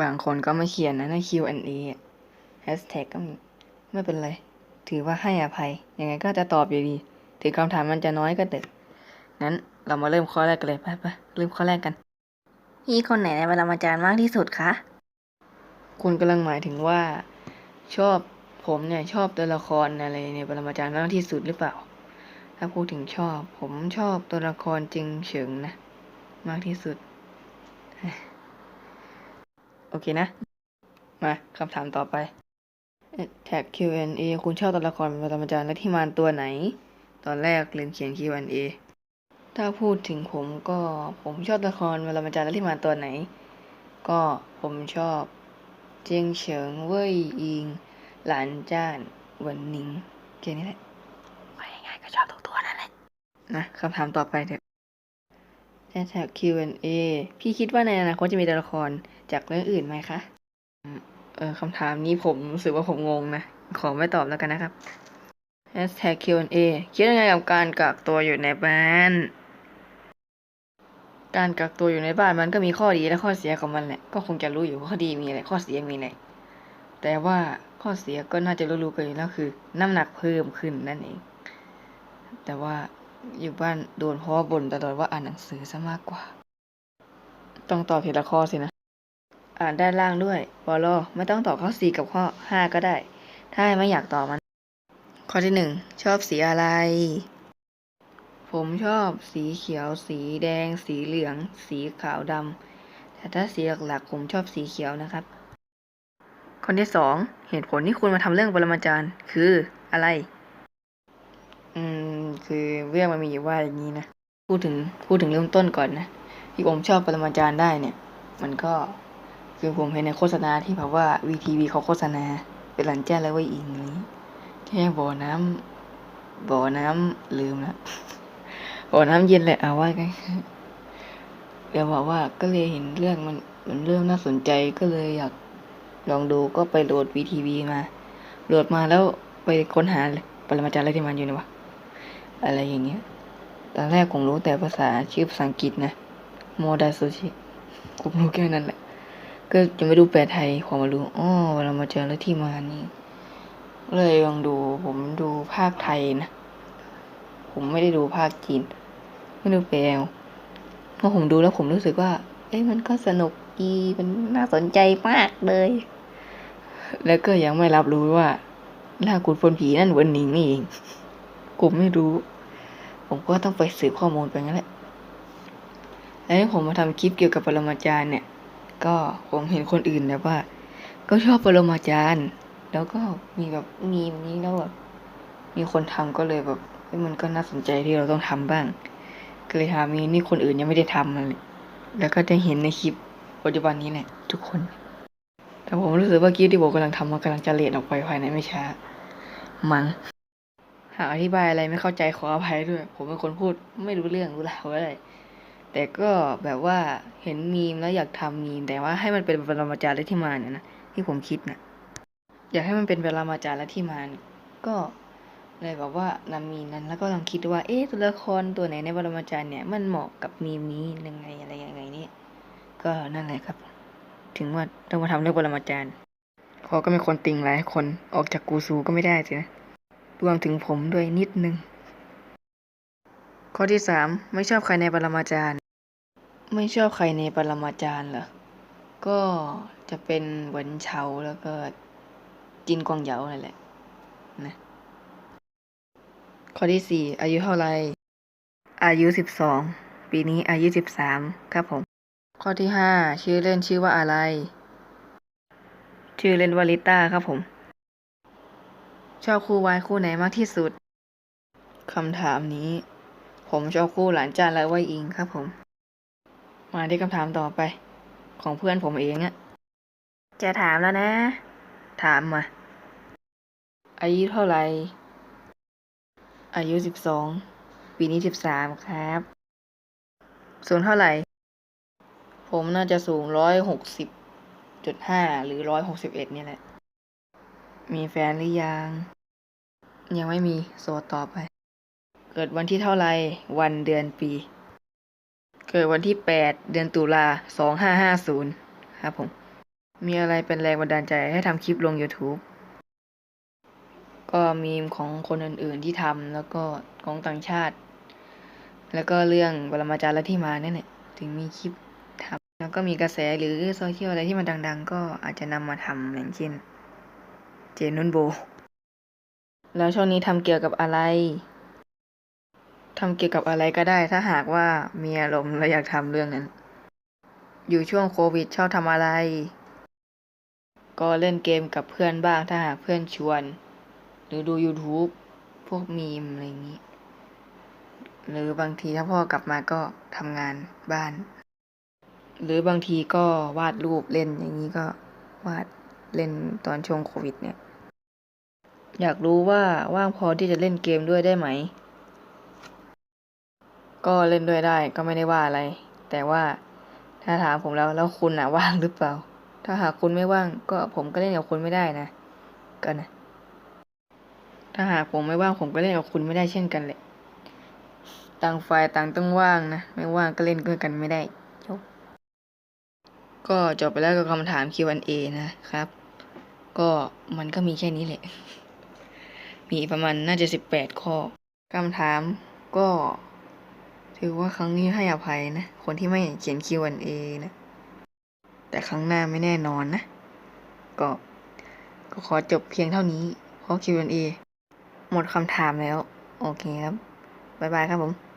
บางคนก็ไม่เขียนนะใน Q&A แฮชแท็กก็มี ไม่เป็นไร ถือว่าให้อภัย ยังไงก็จะตอบอยู่ดี ถึงคำถามมันจะน้อยก็เถอะงั้นเรามาเริ่มข้อแรกกันเลยไปไปเริ่มข้อแรกกัน พี่คนไหนในปรมาจารย์มากที่สุดคะ คุณกำลังหมายถึงว่า ชอบผมเนี่ยชอบตัวละครอะไรในปรมาจารย์มากที่สุดหรือเปล่า ถ้าพูดถึงชอบ ผมชอบตัวละครจริงเฉิงนะ มากที่สุด โอเคนะ มาคำถามต่อไป แท็ก Q&A คุณชอบตัวละครเป็นปรมาจารย์และที่มานตัวไหน ตอนแรกลืมเขียน Q&A ถ้าพูดถึงผมก็ผมชอบตัวละครปรมาจารย์และที่มานตัวไหน ก็ผมชอบ เจียงเฉิงเว่ยอิง หลานจ้านหวันนิงแค่นี้แหละว่ายังไงก็ชอบทุกตัวนั่นแหละนะคำถามต่อไปเถอะแท็ก Q&A พี่คิดว่าในอนาคตจะมีตัวละคร จากเรื่องอื่นไหมคะเออคำถามนี้ผมรู้สึกว่าผมงงนะ ขอไม่ตอบแล้วกันนะครับ Hashtag Q&A คิดยังไงกับการกักตัวอยู่ในบ้าน การกักตัวอยู่ในบ้านมันก็มีข้อดีและข้อเสียของมันแหละ ก็คงจะรู้อยู่ว่าข้อดีมีอะไร ข้อเสียมีอะไร แต่ว่าข้อเสียก็น่าจะรู้ๆกันอยู่แล้วคือ น้ำหนักเพิ่มขึ้นนั่นเอง แต่ว่าอยู่บ้านโดนเพราะว่าบ่นตลอดว่าอ่านหนังสือซะมากกว่า ต้องตอบทีละข้อสินะ อ่านด้านล่างด้วยบอลไม่ต้องตอบข้อสี่กับข้อห้าก็ได้ ถ้าไม่อยากตอบมัน ข้อที่หนึ่งชอบสีอะไร ผมชอบสีเขียว สีแดง สีเหลือง สีขาวดำแต่ถ้าสีหลักๆผมชอบสีเขียวนะครับข้อที่สองเหตุผลที่คุณมาทำเรื่องปรมาจารย์ คืออะไร อืม คือเรื่องมันมีอยู่ว่าอย่างนี้นะ พูดถึงพูดถึงเริ่มต้นก่อนนะที่ผมชอบปรมาจารย์ได้เนี่ย มันก็ คือผมเห็นในโฆษณาที่แบบว่า VTV เขาโฆษณา เป็นหลันแจ้แล้วไว้อิงอะไรอย่างนี้แค่บ่อน้ำบ่อน้ำลืมละบ่อน้ำเย็นแหละเอาว่ากันเดี๋ยวบอกว่าก็เลยเห็นเรื่องมันมันเรื่องน่าสนใจก็เลยอยากลองดูก็ไปโหลด VTV มาโหลดมาแล้วไปค้นหาเลยปรมาจารย์อะไรที่มันอยู่เนี่ยวะอะไรอย่างเงี้ยตอนแรกผมรู้แต่ภาษาชื่อภาษาอังกฤษนะโมดาซูชิผมรู้แค่นั้นแหละ ก็จะไม่ดูแปลไทยพอมารู้อ๋อเวลามาเจอแล้วที่มานี่ เลยลองดู ผมดูภาคไทยนะ ผมไม่ได้ดูภาคจีน ไม่ดูแปลเพราะผมดูแล้วผมรู้สึกว่า เอ้ยมันก็สนุกดีมันน่าสนใจมากเลย แล้วก็ยังไม่รับรู้ว่าล่ากุดฝนผีนั่นวันนิงนี่เองผมไม่รู้ ผมก็ต้องไปสืบข้อมูลไปงั้นแหละแล้วที่ผมมาทำคลิปเกี่ยวกับปรมาจารย์เนี่ย ก็ผมเห็นคนอื่นแบบว่า ก็ชอบปรมาจารย์ แล้วก็มีแบบมีมนี้แล้วแบบมีคนทำก็เลยแบบเอ้มันก็น่าสนใจที่เราต้องทำบ้าง ก็เลยทำมีนี่คนอื่นยังไม่ได้ทำเลยแล้วก็ได้เห็นในคลิปปัจจุบันนี้แหละทุกคน แต่ผมรู้สึกว่าคลิปที่ผมกำลังทำมันกำลังจะเลทออกไปภายในไม่ช้า มัง้งหากอธิบายอะไรไม่เข้าใจขออภัยด้วย ผมเป็นคนพูดไม่รู้เรื่องรู้ราวอะไร แต่ก็แบบว่าเห็นมีมแล้วอยากทำมีม แต่ว่าให้มันเป็นปรมาจารย์และที่มาเนี่ยนะที่ผมคิดนะอยากให้มันเป็นปรมาจารย์และที่มานก็เลยแบบว่านำมีนั้นแล้วก็ลองคิดว่า เอ๊ะตัวละครตัวไหนในปรมาจารย์เนี่ย มันเหมาะกับมีมนี้ยังไงอะไรยังไงนี่ก็นั่นแหละครับ ถึงว่าต้องมาทำเรื่องปรมาจารย์พอก็มีคนติงหลายคนออกจากกูซูก็ไม่ได้สินะรวมถึงผมด้วยนิดนึง ข้อที่สามไม่ชอบใครในปรมาจารย์ ไม่ชอบใครในปรมาจารย์เหรอ ก็จะเป็นหวนเฉาแล้วก็จินกวางเหยานั่นแหละนะข้อที่สี่อายุเท่าไหรอายุสิบสองปีนี้อายุสิบสามครับผม ข้อที่ห้าชื่อเล่นชื่อว่าอะไร ชื่อเล่นว่าลิต้าครับผม ชอบคู่วายคู่ไหนมากที่สุดคำถามนี้ ผมชอบคู่หลานจานและไวอิงครับผม มาที่คำถามต่อไป ของเพื่อนผมเองอะจะถามแล้วนะ ถามมา อายุเท่าไหร่ อายุสิบสองปีนี้สิบสามครับ สูงเท่าไหร่ ผมน่าจะสูงร้อยหกสิบจุดห้าหรือร้อยหกสิบเอ็ดนี่แหละ มีแฟนหรือยัง ยังไม่มีโสดต่อไปเกิดวันที่เท่าไรวันเดือนปี เกิดวันที่แปดเดือนตุลาสองห้าห้าศูนย์ครับผม มีอะไรเป็นแรงบันดาลใจให้ทำคลิปลง YouTube ก็มีมของคนอื่นๆที่ทำแล้วก็ของต่างชาติ แล้วก็เรื่องปรมาจารย์และที่มาเนี่ยถึงมีคลิปทำแล้วก็มีกระแสหรือโซเชียลอะไรที่มันดัง ๆ ก็อาจจะนำมาทำอย่างเช่น เจนนุนโบ แล้วช่วงนี้ทำเกี่ยวกับอะไร ทำเกี่ยวกับอะไรก็ได้ ถ้าหากว่ามีอารมณ์และอยากทำเรื่องนั้น อยู่ช่วงโควิดชอบทำอะไร ก็เล่นเกมกับเพื่อนบ้างถ้าหากเพื่อนชวน หรือดู YouTube พวกมีมอะไรอย่างนี้ หรือบางทีถ้าพ่อกลับมาก็ทำงานบ้าน หรือบางทีก็วาดรูปเล่นอย่างนี้ก็วาดเล่นตอนช่วงโควิดเนี่ย อยากรู้ว่าว่างพอที่จะเล่นเกมด้วยได้ไหม ก็เล่นด้วยได้ก็ไม่ได้ว่าอะไร แต่ว่าถ้าถามผมแล้วแล้วคุณน่ะว่างหรือเปล่า ถ้าหากคุณไม่ว่าง ก็ผมก็เล่นกับคุณไม่ได้นะก็นะถ้าหากผมไม่ว่างผมก็เล่นกับคุณไม่ได้เช่นกันแหละต่างฝ่ายต่างต้องว่างนะไม่ว่างก็เล่นด้วยกันไม่ได้จบก็จบไปแล้วกับคำถาม Q&A นะครับ ก็มันก็มีแค่นี้แหละ มีประมาณน่าจะสิบแปดข้อคำถามก็ ถือว่าครั้งนี้ให้อภัยนะ คนที่ไม่เขียน Q&A นะ แต่ครั้งหน้าไม่แน่นอนนะ ก็ ก็ขอจบเพียงเท่านี้ เพราะ Q&A หมดคำถามแล้ว โอเคครับ บ๊ายบายครับผม